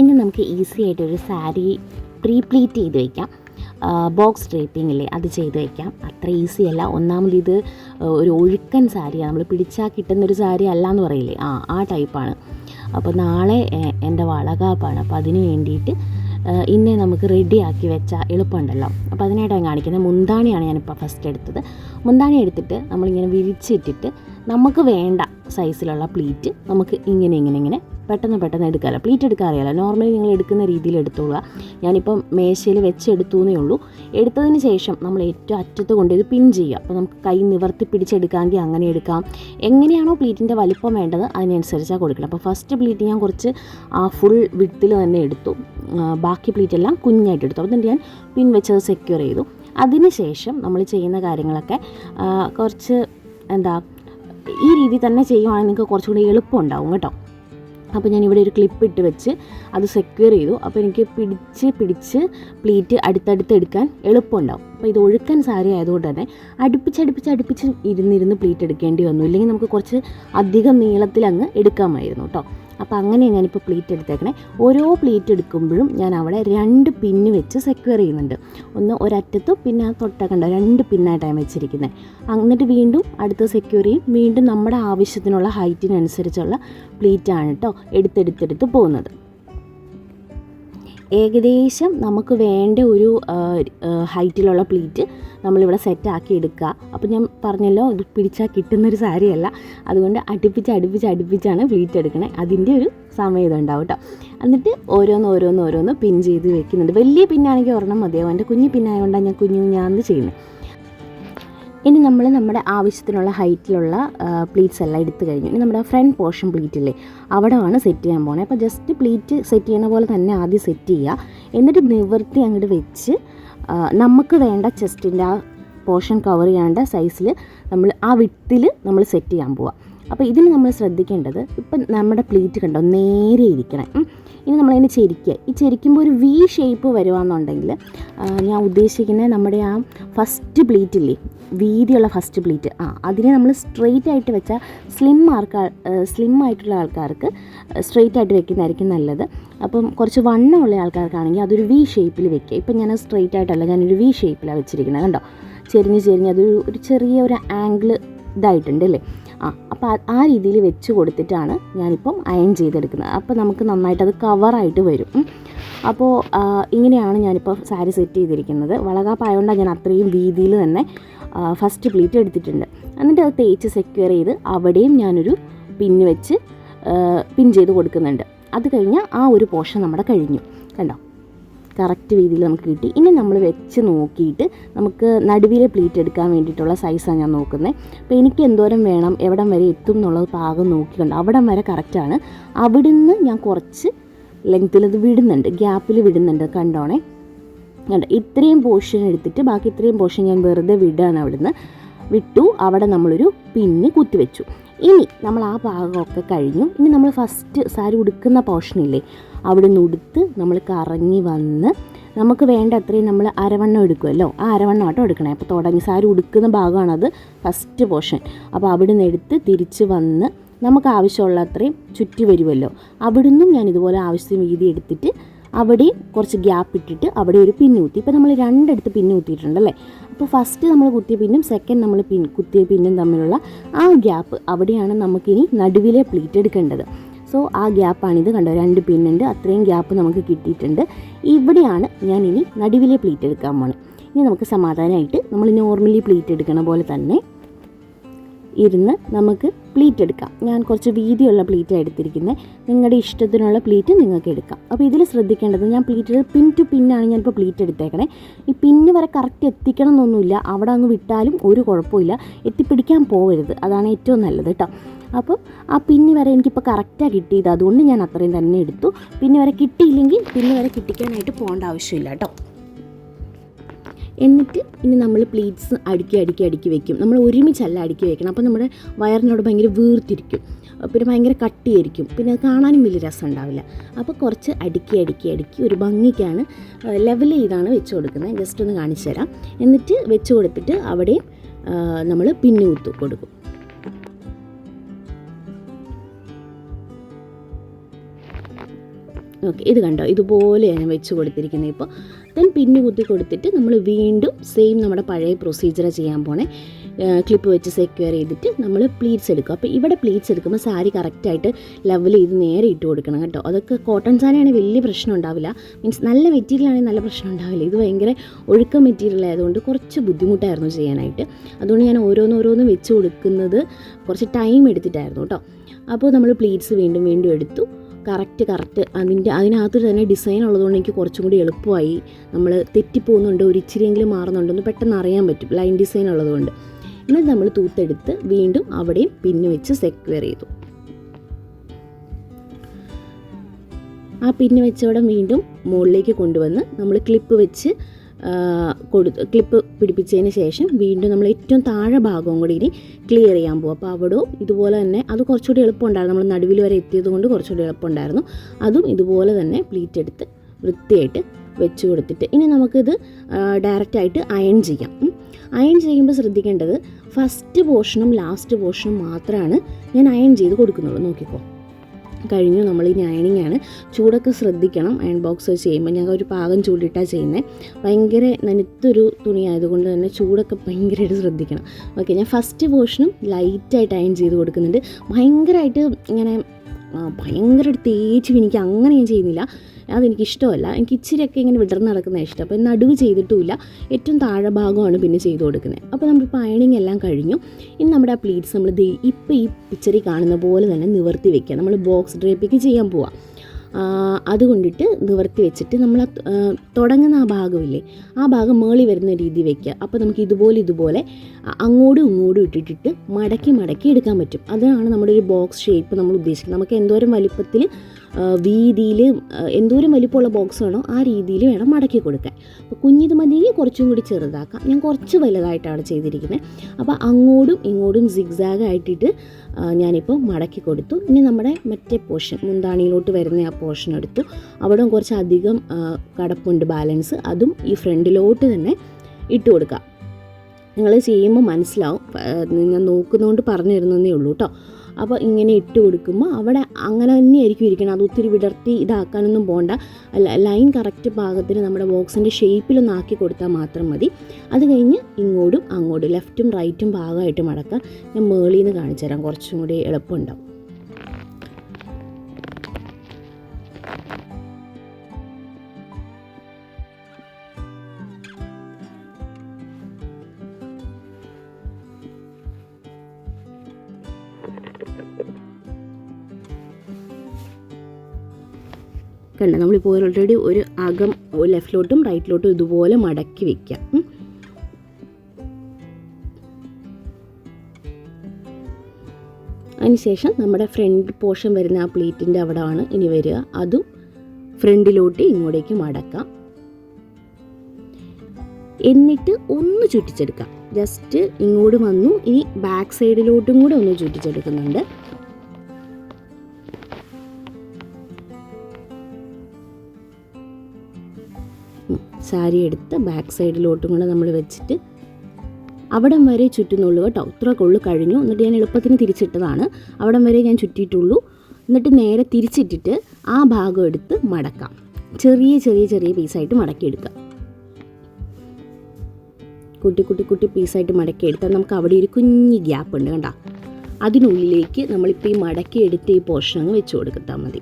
ഇനി നമുക്ക് ഈസി ആയിട്ട് ഒരു സാരി പ്രീ പ്ലീറ്റ് ചെയ്ത് വയ്ക്കാം ബോക്സ് ഡ്രേപ്പിംഗ് അല്ലേ അത് ചെയ്ത് വയ്ക്കാം അത്ര ഈസി അല്ല. ഒന്നാമത് ഇത് ഒരു ഒഴുക്കൻ സാരിയാണ്. നമ്മൾ പിടിച്ചാൽ കിട്ടുന്നൊരു സാരി അല്ല എന്ന് പറയില്ലേ? ആ ആ ടൈപ്പാണ് അപ്പോൾ നാളെ എന്റെ വളകാപ്പാണ്. അപ്പോൾ അതിന് വേണ്ടിയിട്ട് ഇന്നേ നമുക്ക് റെഡിയാക്കി വെച്ചാൽ എളുപ്പമുണ്ടല്ലോ. അപ്പോൾ അതിനായിട്ട് ഞാൻ കാണിക്കുന്നത്. മുന്താണിയാണ് ഞാനിപ്പോൾ ഫസ്റ്റ് എടുത്തത്. മുന്താണി എടുത്തിട്ട് നമ്മളിങ്ങനെ വിരിച്ചിട്ടിട്ട് നമുക്ക് വേണ്ട സൈസിലുള്ള പ്ലീറ്റ് നമുക്ക് ഇങ്ങനെ ഇങ്ങനെ ഇങ്ങനെ പെട്ടെന്ന് പെട്ടെന്ന് എടുക്കാമല്ലോ. പ്ലീറ്റ് എടുക്കാൻ അറിയാമല്ലോ നോർമലി നിങ്ങൾ എടുക്കുന്ന രീതിയിൽ എടുത്തോളുക. ഞാനിപ്പം മേശയിൽ വെച്ചെടുത്തു എന്നേ ഉള്ളൂ. എടുത്തതിന് ശേഷം നമ്മൾ ഏറ്റവും അറ്റത്ത് കൊണ്ട് ഇത് പിൻ ചെയ്യുക. അപ്പോൾ നമുക്ക് കൈ നിവർത്തി പിടിച്ചെടുക്കാമെങ്കിൽ അങ്ങനെ എടുക്കാം. എങ്ങനെയാണോ പ്ലീറ്റിന്റെ വലിപ്പം വേണ്ടത് അതിനനുസരിച്ചാണ് കൊടുക്കണം. അപ്പോൾ ഫസ്റ്റ് പ്ലീറ്റ് ഞാൻ കുറച്ച് ആ ഫുൾ വിട്ടിൽ തന്നെ എടുത്തു. ബാക്കി പ്ലീറ്റ് എല്ലാം കുഞ്ഞായിട്ട് എടുത്തു. എന്നിട്ട് ഞാൻ പിൻ വെച്ചത് സെക്യൂർ ചെയ്തു. അതിന് ശേഷം നമ്മൾ ചെയ്യുന്ന കാര്യങ്ങളൊക്കെ കുറച്ച് എന്താ ഈ രീതിയിൽ തന്നെ ചെയ്യുവാണെങ്കിൽ നിങ്ങൾക്ക് കുറച്ചുകൂടി എളുപ്പമുണ്ടാവും കേട്ടോ. അപ്പോൾ ഞാൻ ഇവിടെ ഒരു ക്ലിപ്പ് ഇട്ട് വെച്ച് അത് സെക്യൂർ ചെയ്തു. അപ്പോൾ എനിക്ക് പിടിച്ച് പിടിച്ച് പ്ലീറ്റ് അടുത്തടുത്ത് എടുക്കാൻ എളുപ്പമുണ്ടാവും. അപ്പോൾ ഇത് ഒഴുക്കാൻ സാരി ആയതുകൊണ്ട് തന്നെ അടുപ്പിച്ച് അടുപ്പിച്ച് അടുപ്പിച്ച് ഇരുന്നിരുന്ന് പ്ലീറ്റ് എടുക്കേണ്ടി വന്നു. ഇല്ലെങ്കിൽ നമുക്ക് കുറച്ച് അധികം നീളത്തിൽ അങ്ങ് എടുക്കാമായിരുന്നു കേട്ടോ. അപ്പോൾ അങ്ങനെ ഞാനിപ്പോൾ പ്ലീറ്റ് എടുത്തേക്കണേ. ഓരോ പ്ലീറ്റ് എടുക്കുമ്പോഴും ഞാൻ അവിടെ രണ്ട് പിന്ന് വെച്ച് സെക്യൂർ ചെയ്യുന്നുണ്ട്. ഒന്ന് ഒരറ്റത്തും പിന്നെ ആ തൊട്ടക്കണ്ട രണ്ട് പിന്നായിട്ടാണ് വെച്ചിരിക്കുന്നത് എന്നിട്ട് വീണ്ടും അടുത്ത് സെക്യൂർ ചെയ്യും. വീണ്ടും നമ്മുടെ ആവശ്യത്തിനുള്ള ഹൈറ്റിനനുസരിച്ചുള്ള പ്ലീറ്റാണ് കേട്ടോ എടുത്തെടുത്തെടുത്ത് പോകുന്നത്. ഏകദേശം നമുക്ക് വേണ്ട ഒരു ഹൈറ്റിലുള്ള പ്ലീറ്റ് നമ്മളിവിടെ സെറ്റാക്കി എടുക്കുക. അപ്പോൾ ഞാൻ പറഞ്ഞല്ലോ ഇത് പിടിച്ചാൽ കിട്ടുന്നൊരു സാരിയല്ല. അതുകൊണ്ട് അടുപ്പിച്ച് അടുപ്പിച്ച് അടുപ്പിച്ചാണ് പ്ലീറ്റ് എടുക്കണേ. അതിന്റെ ഒരു സമയം ഇതുണ്ടാവും കേട്ടോ എന്നിട്ട് ഓരോന്ന് ഓരോന്ന് ഓരോന്ന് പിൻ ചെയ്ത് വെക്കുന്നുണ്ട്. വലിയ പിന്നാണെങ്കിൽ ഒരെണ്ണം മതിയാവും. എന്റെ കുഞ്ഞു പിന്നായതുകൊണ്ടാണ് ഞാൻ കുഞ്ഞു കുഞ്ഞാന്ന് ചെയ്യുന്നത്. ഇനി നമ്മൾ നമ്മുടെ ആവശ്യത്തിനുള്ള ഹൈറ്റിലുള്ള പ്ലീറ്റ്സ് എല്ലാം എടുത്തു കഴിഞ്ഞു. ഇനി നമ്മുടെ ഫ്രണ്ട് പോർഷൻ പ്ലീറ്റ് ഇല്ലേ അവിടെയാണ് സെറ്റ് ചെയ്യാൻ പോകുന്നത് അപ്പോൾ ജസ്റ്റ് പ്ലീറ്റ് സെറ്റ് ചെയ്യുന്ന പോലെ തന്നെ ആദ്യം സെറ്റ് ചെയ്യുക. എന്നിട്ട് നിവർത്തി അങ്ങോട്ട് വെച്ച് നമുക്ക് വേണ്ട ചെസ്റ്റിന്റെ ആ പോർഷൻ കവർ ചെയ്യേണ്ട സൈസിൽ നമ്മൾ ആ വിട്ടിൽ നമ്മൾ സെറ്റ് ചെയ്യാൻ പോവുക അപ്പോൾ ഇതിന് നമ്മൾ ശ്രദ്ധിക്കേണ്ടത് ഇപ്പം നമ്മുടെ പ്ലേറ്റ് കണ്ടോ? നേരെ ഇരിക്കണം. ഇനി നമ്മളതിനെ ചെരിക്കുക. ഈ ചെരിക്കുമ്പോൾ ഒരു വി ഷേപ്പ് വരുവാന്നുണ്ടെങ്കിൽ ഞാൻ ഉദ്ദേശിക്കുന്നത് നമ്മുടെ ആ ഫസ്റ്റ് പ്ലേറ്റ് ഇല്ലേ? വീതിയുള്ള ഫസ്റ്റ് പ്ലേറ്റ് ആ അതിനെ നമ്മൾ സ്ട്രെയിറ്റ് ആയിട്ട് വെച്ചാൽ സ്ലിം ആൾക്കാർ സ്ലിം ആയിട്ടുള്ള ആൾക്കാർക്ക് സ്ട്രെയിറ്റ് ആയിട്ട് വെക്കുന്നതായിരിക്കും നല്ലത്. അപ്പം കുറച്ച് വണ്ണമുള്ള ആൾക്കാർക്കാണെങ്കിൽ അതൊരു വി ഷേപ്പിൽ വെക്കുക. ഇപ്പം ഞാൻ സ്ട്രെയിറ്റ് ആയിട്ടല്ല ഞാനൊരു വി ഷേപ്പിലാണ് വെച്ചിരിക്കുന്നത് കണ്ടോ? ചെരിഞ്ഞ് ചെരിഞ്ഞ് അതൊരു ഒരു ചെറിയ ഒരു ആംഗിൾ ഇതായിട്ടുണ്ട് അല്ലേ? ആ അപ്പോൾ ആ- രീതിയിൽ വെച്ച് കൊടുത്തിട്ടാണ് ഞാനിപ്പം അയൺ ചെയ്തെടുക്കുന്നത്. അപ്പോൾ നമുക്ക് നന്നായിട്ട് അത് കവറായിട്ട് വരും. അപ്പോൾ ഇങ്ങനെയാണ് ഞാനിപ്പോൾ സാരി സെറ്റ് ചെയ്തിരിക്കുന്നത്. വളകാപ്പായതുകൊണ്ടാണ് ഞാൻ അത്രയും വീതിയിൽ തന്നെ ഫസ്റ്റ് പ്ലീറ്റ് എടുത്തിട്ടുണ്ട്. എന്നിട്ട് അത് തേച്ച് സെക്യൂർ ചെയ്ത് അവിടെയും ഞാനൊരു പിന്ന് വെച്ച് പിൻ ചെയ്ത് കൊടുക്കുന്നുണ്ട്. അത് കഴിഞ്ഞാൽ ആ ഒരു പോർഷൻ നമ്മുടെ കഴിഞ്ഞു. കണ്ടോ? കറക്റ്റ് രീതിയിൽ നമുക്ക് കിട്ടി. ഇനി നമ്മൾ വെച്ച് നോക്കിയിട്ട് നമുക്ക് നടുവിലെ പ്ലീറ്റ് എടുക്കാൻ വേണ്ടിയിട്ടുള്ള സൈസാണ് ഞാൻ നോക്കുന്നത് അപ്പോൾ എനിക്ക് എന്തോരം വേണം എവിടം വരെ എത്തും എന്നുള്ളത് പാകം നോക്കിക്കൊണ്ട്. അവിടം വരെ കറക്റ്റാണ് അവിടുന്ന് ഞാൻ കുറച്ച് ലെങ്ത്തിൽ അത് വിടുന്നുണ്ട്. ഗ്യാപ്പിൽ വിടുന്നുണ്ട് കണ്ടോണേ. കണ്ടോ? ഇത്രയും പോർഷൻ എടുത്തിട്ട് ബാക്കി ഇത്രയും പോർഷൻ ഞാൻ വെറുതെ വിടുകയാണ് അവിടുന്ന്. വിട്ടു. അവിടെ നമ്മളൊരു പിന്ന് കുത്തിവെച്ചു. ഇനി നമ്മൾ ആ ഭാഗമൊക്കെ കഴിഞ്ഞു. ഇനി നമ്മൾ ഫസ്റ്റ് സാരി ഉടുക്കുന്ന പോർഷനില്ലേ അവിടെ നിന്ന് ഉടുത്ത് നമ്മൾ കറങ്ങി വന്ന് നമുക്ക് വേണ്ട അത്രയും നമ്മൾ അരവണ്ണം എടുക്കുമല്ലോ ആ അരവണ്ണം ആട്ടോ എടുക്കണേ. അപ്പോൾ തുടങ്ങി. സാരി ഉടുക്കുന്ന ഭാഗമാണത് ഫസ്റ്റ് പോർഷൻ അപ്പോൾ അവിടെ നിന്ന് എടുത്ത് തിരിച്ച് വന്ന് നമുക്ക് ആവശ്യമുള്ള അത്രയും ചുറ്റി വരുമല്ലോ അവിടുന്നും ഞാൻ ഇതുപോലെ ആവശ്യത്തിന് വീതി എടുത്തിട്ട് അവിടെയും കുറച്ച് ഗ്യാപ്പ് ഇട്ടിട്ട് അവിടെ ഒരു പിന്ന് കുത്തി. ഇപ്പോൾ നമ്മൾ രണ്ടിടത്ത് പിന്ന് കുത്തിയിട്ടുണ്ടല്ലേ അപ്പോൾ ഫസ്റ്റ് നമ്മൾ കുത്തിയ പിന്നും സെക്കൻഡ് നമ്മൾ പിൻ കുത്തിയ പിന്നും തമ്മിലുള്ള ആ ഗ്യാപ്പ് അവിടെയാണ് നമുക്കിനി നടുവിലെ പ്ലീറ്റ് എടുക്കേണ്ടത്. സോ ആ ഗ്യാപ്പാണിത് കണ്ടോ രണ്ട് പിന്നുണ്ട് അത്രയും ഗ്യാപ്പ് നമുക്ക് കിട്ടിയിട്ടുണ്ട്. ഇവിടെയാണ് ഞാൻ ഇനി നടുവിലെ പ്ലീറ്റ് എടുക്കാൻ പോകുന്നത് ഇനി നമുക്ക് സമാധാനമായിട്ട് നമ്മൾ നോർമലി പ്ലീറ്റ് എടുക്കണ പോലെ തന്നെ ഇരുന്ന് നമുക്ക് പ്ലീറ്റ് എടുക്കാം. ഞാൻ കുറച്ച് വീതിയുള്ള പ്ലീറ്റാണ് എടുത്തിരിക്കുന്നത് നിങ്ങളുടെ ഇഷ്ടത്തിനുള്ള പ്ലീറ്റ് നിങ്ങൾക്ക് എടുക്കാം. അപ്പോൾ ഇതിൽ ശ്രദ്ധിക്കേണ്ടത് ഞാൻ പ്ലീറ്റ് പിൻ ടു പിന്നാണ് ഞാനിപ്പോൾ പ്ലീറ്റ് എടുത്തേക്കണേ. ഈ പിന്ന് വരെ കറക്റ്റ് എത്തിക്കണം എന്നൊന്നുമില്ല അവിടെ അങ്ങ് വിട്ടാലും ഒരു കുഴപ്പമില്ല. എത്തിപ്പിടിക്കാൻ പോകരുത്. അതാണ് ഏറ്റവും നല്ലത് കേട്ടോ അപ്പോൾ ആ പിന്നി വരെ എനിക്കിപ്പോൾ കറക്റ്റാണ് കിട്ടിയത്. അതുകൊണ്ട് ഞാൻ അത്രയും തന്നെ എടുത്തു. പിന്നെ വരെ കിട്ടിയില്ലെങ്കിൽ പിന്നെ വരെ കിട്ടിക്കാനായിട്ട് പോകേണ്ട ആവശ്യമില്ല കേട്ടോ എന്നിട്ട് ഇനി നമ്മൾ പ്ലീറ്റ്സ് അടുക്കി അടുക്കി അടുക്കി വെക്കും. നമ്മൾ ഒരുമിച്ചല്ല അടുക്കി വെക്കണം. അപ്പോൾ നമ്മുടെ വയറിനോട് ഭയങ്കര വീർത്തിരിക്കും. പിന്നെ ഭയങ്കര കട്ടിയായിരിക്കും. പിന്നെ കാണാനും വലിയ രസം ഉണ്ടാവില്ല. അപ്പോൾ കുറച്ച് അടുക്കി അടുക്കി അടുക്കി ഒരു ഭംഗിക്കാണ് ലെവൽ ചെയ്താണ് വെച്ച് കൊടുക്കുന്നത്. ജസ്റ്റ് ഒന്ന് കാണിച്ചു തരാം. എന്നിട്ട് വെച്ച് കൊടുത്തിട്ട് അവിടെയും നമ്മൾ പിന്നു കുത്തു കൊടുക്കും. ഓക്കെ ഇത് കണ്ടോ? ഇതുപോലെയാണ് വെച്ച് കൊടുത്തിരിക്കുന്നത് ഇപ്പോൾ ദെൻ പിന്നു കുത്തി കൊടുത്തിട്ട് നമ്മൾ വീണ്ടും സെയിം നമ്മുടെ പഴയ പ്രൊസീജിയർ ചെയ്യാൻ പോണേ. ക്ലിപ്പ് വെച്ച് സെക്യൂർ ചെയ്തിട്ട് നമ്മൾ പ്ലീറ്റ്സ് എടുക്കും. അപ്പോൾ ഇവിടെ പ്ലീറ്റ്സ് എടുക്കുമ്പോൾ സാരി കറക്റ്റായിട്ട് ലെവൽ ചെയ്ത് നേരെ ഇട്ട് കൊടുക്കണം കേട്ടോ. അതൊക്കെ കോട്ടൺ സാരിയാണെങ്കിൽ വലിയ പ്രശ്നം ഉണ്ടാവില്ല. മീൻസ് നല്ല മെറ്റീരിയൽ ആണെങ്കിൽ നല്ല പ്രശ്നം ഉണ്ടാവില്ല. ഇത് ഭയങ്കര ഒഴുക്ക മെറ്റീരിയൽ ആയതുകൊണ്ട് കുറച്ച് ബുദ്ധിമുട്ടായിരുന്നു ചെയ്യാനായിട്ട്. അതുകൊണ്ട് ഞാൻ ഓരോന്നോരോന്നും വെച്ച് കൊടുക്കുന്നത് കുറച്ച് ടൈം എടുത്തിട്ടായിരുന്നു കേട്ടോ. അപ്പോൾ നമ്മൾ പ്ലീറ്റ്സ് വീണ്ടും വീണ്ടും എടുത്തു. Correct correct. അതിന്റെ അതിനകത്ത് തന്നെ ഡിസൈൻ ഉള്ളതുകൊണ്ട് എനിക്ക് കുറച്ചും കൂടി എളുപ്പമായി. നമ്മൾ തെറ്റിപ്പോകുന്നുണ്ട് ഒരു ഇച്ചിരിയെങ്കിലും മാറുന്നുണ്ടെന്ന് പെട്ടെന്ന് അറിയാൻ പറ്റും ലൈൻ ഡിസൈൻ ഉള്ളതുകൊണ്ട്. എന്നിട്ട് നമ്മൾ തൂത്തെടുത്ത് വീണ്ടും അവിടെയും പിന്ന് വെച്ച് സെക്യൂർ ചെയ്തു. ആ പിന്ന് വെച്ചവിടെ വീണ്ടും മുകളിലേക്ക് കൊണ്ടുവന്ന് നമ്മൾ ക്ലിപ്പ് വെച്ച് കൊടുത്തു ക്ലിപ്പ് പിടിപ്പിച്ചതിന് ശേഷം വീണ്ടും നമ്മൾ ഏറ്റവും താഴെ ഭാഗവും കൂടി ഇനി ക്ലിയർ ചെയ്യാൻ പോകും അപ്പോൾ അവിടെയും ഇതുപോലെ തന്നെ അത് കുറച്ചുകൂടി എളുപ്പമുണ്ടായിരുന്നു. നമ്മൾ നടുവിൽ വരെ എത്തിയത് കൊണ്ട് കുറച്ചുകൂടി എളുപ്പമുണ്ടായിരുന്നു. അതും ഇതുപോലെ തന്നെ പ്ലീറ്റ് എടുത്ത് വൃത്തിയായിട്ട് വെച്ച് കൊടുത്തിട്ട് ഇനി നമുക്കിത് ഡയറക്റ്റായിട്ട് അയൺ ചെയ്യാം. അയൺ ചെയ്യുമ്പോൾ ശ്രദ്ധിക്കേണ്ടത് ഫസ്റ്റ് പോർഷനും ലാസ്റ്റ് പോർഷനും മാത്രമാണ് ഞാൻ അയൺ ചെയ്ത് കൊടുക്കുന്നുള്ളൂ. നോക്കിക്കോ. കഴിഞ്ഞു. നമ്മൾ ഈ അയണിങ് ആണ്. ചൂടൊക്കെ ശ്രദ്ധിക്കണം. അയൺ ബോക്സ് ചെയ്യുമ്പോൾ ഞങ്ങൾ ഒരു പാകം ചൂടിട്ടാണ് ചെയ്യുന്നത് ഭയങ്കര നനുത്തൊരു തുണി ആയതുകൊണ്ട് തന്നെ ചൂടൊക്കെ ഭയങ്കരമായിട്ട് ശ്രദ്ധിക്കണം. ഓക്കെ ഞാൻ ഫസ്റ്റ് പോർഷനും ലൈറ്റായിട്ട് അയൺ ചെയ്ത് കൊടുക്കുന്നുണ്ട്. ഭയങ്കരമായിട്ട് ഇങ്ങനെ ഭയങ്കരമായിട്ട് തേച്ച് എനിക്ക് അങ്ങനെ ഞാൻ ചെയ്യുന്നില്ല. അതെനിക്ക് ഇഷ്ടമല്ല എനിക്ക് ഇച്ചിരിയൊക്കെ ഇങ്ങനെ വിടർന്ന് നടക്കുന്ന ഇഷ്ടം. അപ്പോൾ നടുവ് ചെയ്തിട്ടുമില്ല. ഏറ്റവും താഴെ ഭാഗമാണ് പിന്നെ ചെയ്തു കൊടുക്കുന്നത്. അപ്പോൾ നമ്മൾ അയണിങ് എല്ലാം കഴിഞ്ഞു. ഇനി നമ്മുടെ ആ പ്ലീറ്റ്സ് നമ്മൾ ഇപ്പോൾ ഈ പിക്ചറിൽ കാണുന്ന പോലെ തന്നെ നിവർത്തി വെക്കുക. നമ്മൾ ബോക്സ് ഡ്രേപ്പിക്ക് ചെയ്യാൻ പോവാം. അതുകൊണ്ടിട്ട് നിവർത്തി വെച്ചിട്ട് നമ്മൾ തുടങ്ങുന്ന ആ ഭാഗമില്ലേ ആ ഭാഗം മേളി വരുന്ന രീതി വെക്കുക. അപ്പോൾ നമുക്ക് ഇതുപോലെ ഇതുപോലെ അങ്ങോട്ടും ഇങ്ങോട്ടും ഇട്ടിട്ടിട്ട് മടക്കി മടക്കി എടുക്കാൻ പറ്റും. അതാണ് നമ്മുടെ ഒരു ബോക്സ് ഷേപ്പ് നമ്മൾ ഉദ്ദേശിക്കുന്നത്. നമുക്ക് എന്തോരം വലിപ്പത്തിൽ വീതിയിൽ എന്തോരം വലിപ്പമുള്ള ബോക്സ് വേണോ ആ രീതിയിൽ വേണം മടക്കി കൊടുക്കാൻ. അപ്പോൾ കുഞ്ഞിത് മതി കുറച്ചും കൂടി ചെറുതാക്കാം. ഞാൻ കുറച്ച് വലുതായിട്ടാണ് ചെയ്തിരിക്കുന്നത് അപ്പോൾ അങ്ങോട്ടും ഇങ്ങോട്ടും സിഗ്സാഗ് ആയിട്ടിട്ട് ഞാനിപ്പോൾ മടക്കി കൊടുത്തു. ഇനി നമ്മുടെ മറ്റേ പോർഷൻ മുന്താണിയിലോട്ട് വരുന്ന ആ പോർഷൻ എടുത്തു. അവിടെ കുറച്ച് അധികം കടപ്പുണ്ട് ബാലൻസ് അതും ഈ ഫ്രണ്ടിലോട്ട് തന്നെ ഇട്ട് കൊടുക്കാം. നിങ്ങൾ ചെയ്യുമ്പോൾ മനസ്സിലാവും. ഞാൻ നോക്കുന്നതുകൊണ്ട് പറഞ്ഞു തരുന്നതേ ഉള്ളൂ കേട്ടോ അപ്പോൾ ഇങ്ങനെ ഇട്ട് കൊടുക്കുമ്പോൾ അവിടെ അങ്ങനെ തന്നെ ആയിരിക്കും ഇരിക്കണം. അത് ഒത്തിരി വിടർത്തി ഇതാക്കാനൊന്നും പോകണ്ട ലൈൻ കറക്റ്റ് ഭാഗത്തിൽ നമ്മുടെ ബോക്സിന്റെ ഷേപ്പിലൊന്ന് ആക്കി കൊടുത്താൽ മാത്രം മതി. അത് കഴിഞ്ഞ് ഇങ്ങോട്ടും അങ്ങോട്ടും ലെഫ്റ്റും റൈറ്റും ഭാഗമായിട്ട് മടക്കാം. ഞാൻ മേളിൽ നിന്ന് കാണിച്ചു തരാം കുറച്ചും കൂടി എളുപ്പമുണ്ടാവും. കണ്ട? നമ്മളിപ്പോൾ ഓൾറെഡി ഒരു അകം ലെഫ്റ്റിലോട്ടും റൈറ്റിലോട്ടും ഇതുപോലെ മടക്കി വെക്കാം. അതിനുശേഷം നമ്മുടെ ഫ്രണ്ട് പോർഷൻ വരുന്ന ആ പ്ലേറ്റിന്റെ അവിടെ ആണ് ഇനി വരിക. അതും ഫ്രണ്ടിലോട്ട് ഇങ്ങോട്ടേക്ക് മടക്കാം. എന്നിട്ട് ഒന്ന് ചുറ്റിച്ചെടുക്കാം. ജസ്റ്റ് ഇങ്ങോട്ട് വന്നു. ഈ ബാക്ക് സൈഡിലോട്ടും കൂടെ ഒന്ന് ചുറ്റിച്ചെടുക്കുന്നുണ്ട്. സാരി എടുത്ത് ബാക്ക് സൈഡിലോട്ടും കൂടെ നമ്മൾ വെച്ചിട്ട് അവിടം വരെ ചുറ്റുന്നുള്ളൂ കേട്ടോ. ഇത്ര കൊള്ളു കഴിഞ്ഞു. എന്നിട്ട് ഞാൻ എളുപ്പത്തിന് തിരിച്ചിട്ടതാണ്. അവിടം വരെ ഞാൻ ചുറ്റിയിട്ടുള്ളൂ. എന്നിട്ട് നേരെ തിരിച്ചിട്ടിട്ട് ആ ഭാഗം എടുത്ത് മടക്കാം. ചെറിയ ചെറിയ ചെറിയ പീസായിട്ട് മടക്കിയെടുക്കാം. കുട്ടി കുട്ടി കുട്ടി പീസായിട്ട് മടക്കിയെടുത്താൽ നമുക്ക് അവിടെ ഒരു കുഞ്ഞ് ഗ്യാപ്പ് ഉണ്ട് കണ്ട. അതിനുള്ളിലേക്ക് നമ്മളിപ്പോൾ ഈ മടക്കിയെടുത്ത് ഈ പോർഷൻ അങ്ങ് വെച്ച് കൊടുത്താൽ മതി.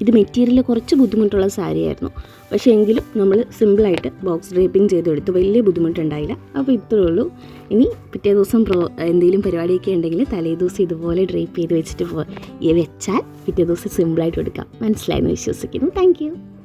ഇത് മെറ്റീരിയൽ കുറച്ച് ബുദ്ധിമുട്ടുള്ള സാരിയായിരുന്നു പക്ഷേ എങ്കിലും നമ്മൾ സിമ്പിളായിട്ട് ബോക്സ് ഡ്രേപ്പിംഗ് ചെയ്തെടുത്തു. വലിയ ബുദ്ധിമുട്ടുണ്ടായില്ല. അപ്പോൾ ഇത്രേ ഉള്ളൂ. ഇനി പിറ്റേ ദിവസം പ്രോ എന്തെങ്കിലും പരിപാടിയൊക്കെ ഉണ്ടെങ്കിൽ തലേ ദിവസം ഇതുപോലെ ഡ്രേപ്പ് ചെയ്ത് വെച്ചിട്ട് പോ- വെച്ചാൽ പിറ്റേ ദിവസം സിമ്പിളായിട്ട് എടുക്കാം. മനസ്സിലായെന്ന് വിശ്വസിക്കുന്നു. താങ്ക്